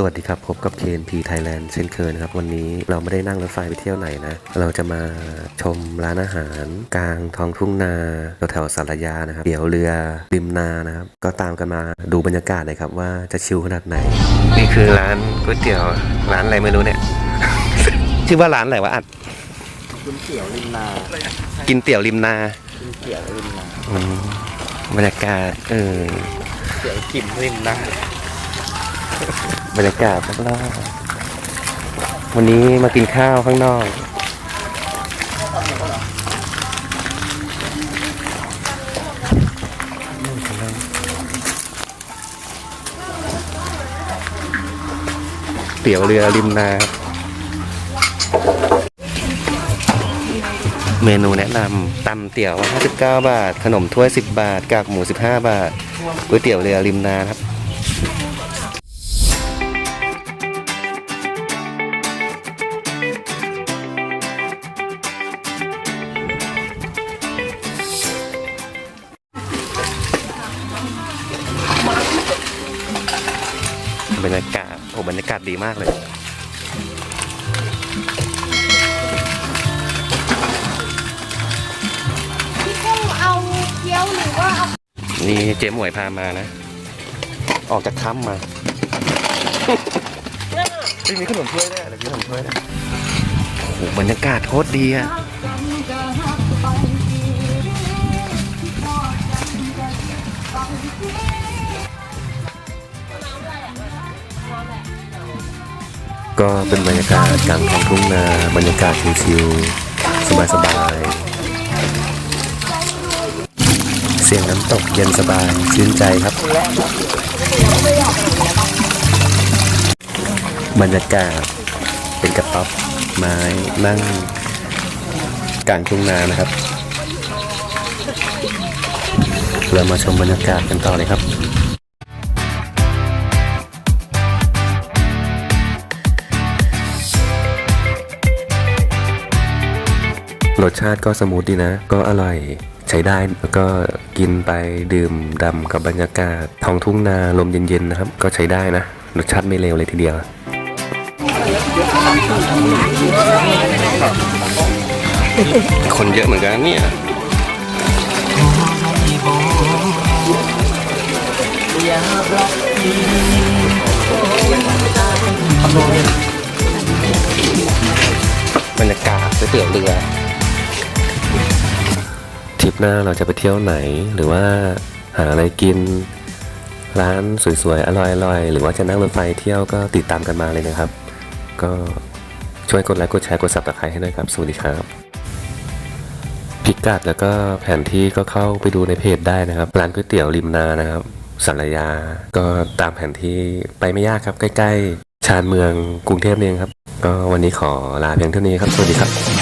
สวัสดีครับ พบกับ KNP Thailand เช่นเคยนะครับ วันนี้เราไม่ได้นั่งรถไฟไปเที่ยวไหนนะ เราจะมาชมร้านอาหาร กลางท้องทุ่งนาแถวๆสารยานะครับ เดี๋ยวเรือริมนานะครับ ก็ตามกันมาดูบรรยากาศเลยครับว่าจะชิลขนาดไหน นี่คือร้านก๋วยเตี๋ยวร้านอะไรไม่รู้เนี่ย ชื่อว่าร้านอะไรวะอัดกินเตี๋ยวริมนา กินเตี๋ยวริมนากินเตี๋ยวริมนาอืมบรรยากาศเออเตี๋ยวกิมริมนา บรรยากาศรอบๆวันนี้มากินข้าวข้างนอกเตี๋ยวเรือริมนาเมนูแนะนำตำเตี๋ยว 59 บาท ขนมถ้วย 10 บาท กากหมู 15 บาทก๋วยเตี๋ยวเรือริมนาครับ บรรยากาศโอ้บรรยากาศดีมากเลยพี่กุ้งเอาเกี๊ยวหรือว่าเอานี่เจ๊หมวยพามานะ ออกจากถ้ำมาไม่มีขนมถ้วยด้วยอะไรมีขนมถ้วยด้วยโอ้โหบรรยากาศโคตรดีอะ ก็เป็นบรรยากาศกลางท้องทุ่งนาบรรยากาศชิลๆสบายๆ เสียงน้ำตกเย็นสบาย ชื่นใจครับ บรรยากาศเป็นกระต๊อบไม้นั่งกลางทุ่งนานะครับ เรามาชมบรรยากาศกันต่อเลยครับ รสชาติก็สมูทดีนะ ก็อร่อยใช้ได้แล้วก็กินไปดื่มดำกับบรรยากาศท้องทุ่งนาลมเย็นๆนะครับ ก็ใช้ได้นะ รสชาติไม่เลวเลยทีเดียวคนเยอะเหมือนกันเนี่ยบรรยากาศก๋วยเตี๋ยวเรือ ทริปหน้าเราจะไปเที่ยวไหน หรือว่าหาอะไรกิน ร้านสวยๆ อร่อยๆ หรือว่าจะนั่งรถไฟเที่ยวก็ติดตามกันมาเลยนะครับ ก็ช่วยกดไลค์กดแชร์กด subscribe ให้ด้วยครับ สวัสดีครับพิกัดแล้วก็แผนที่ก็เข้าไปดูในเพจได้นะครับ ร้านก๋วยเตี๋ยวริมนานะครับสารยา ก็ตามแผนที่ไปไม่ยากครับ ใกล้ๆ ชานเมืองกรุงเทพเองครับ ก็วันนี้ขอลาเพียงเท่านี้ครับ สวัสดีครับ